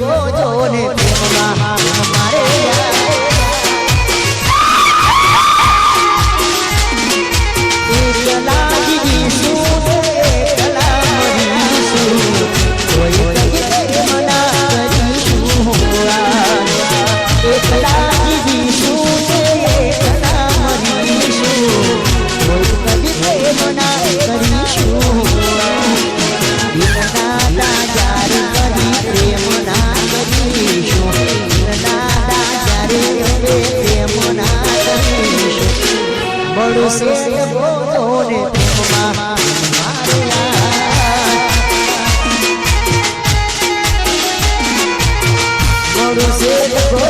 મોજો ને મારે મારે યાર. માર્યા બડું સે બોલો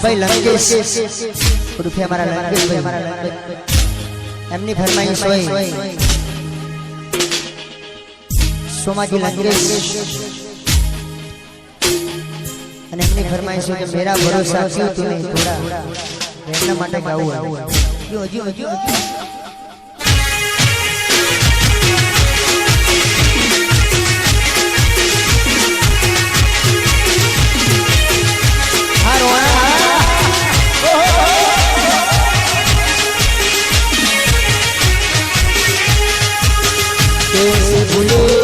સુમભાઈ લંકેશ ઉર્ફે અમારા લંકેશભાઈ એમની ફરમાઈશ હોય. સોમાજી લંકેશ અને એમની ફરમાઈશ હોય કે મેરા ભરોસા ક્યું તું થોડા એમના માટે ગાવું હજુ હજુ હજુ. You.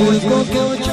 Acapulco que ocho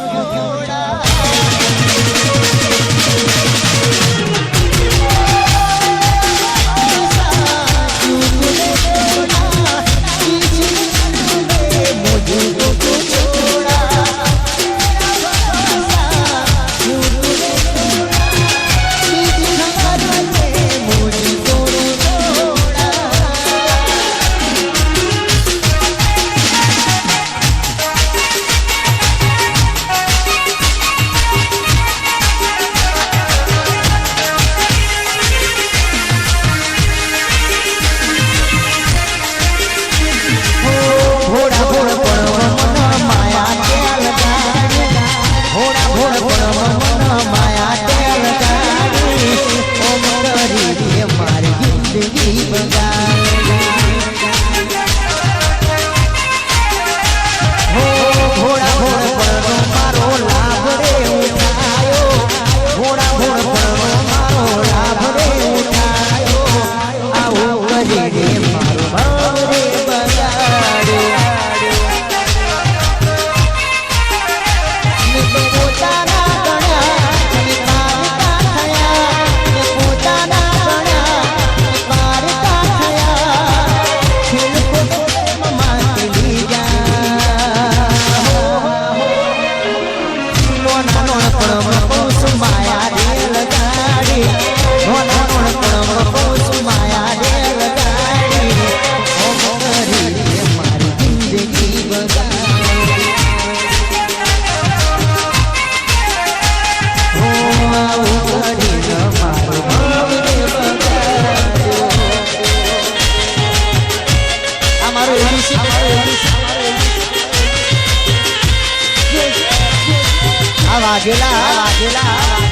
Vaghela Vaghela